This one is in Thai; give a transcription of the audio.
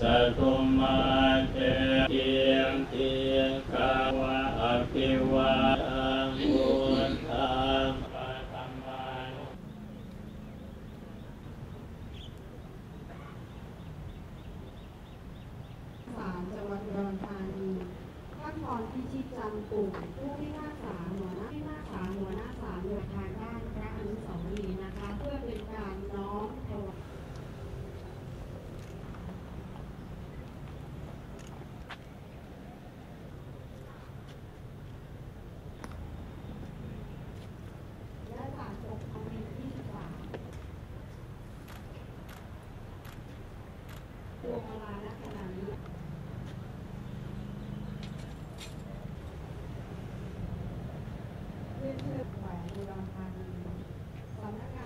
สตุมาเตเตียงเตียงกาวะอภิวาทังบุญธรรมปัตมาศาลจังหวัดอุดรานีท่านพรพิชิตจันทร์ปุ่มผู้พิพากษาหัวหน้าพิพากษาหัวหน้าศาลอุดรธานี เรื่องการดูสำนักงาน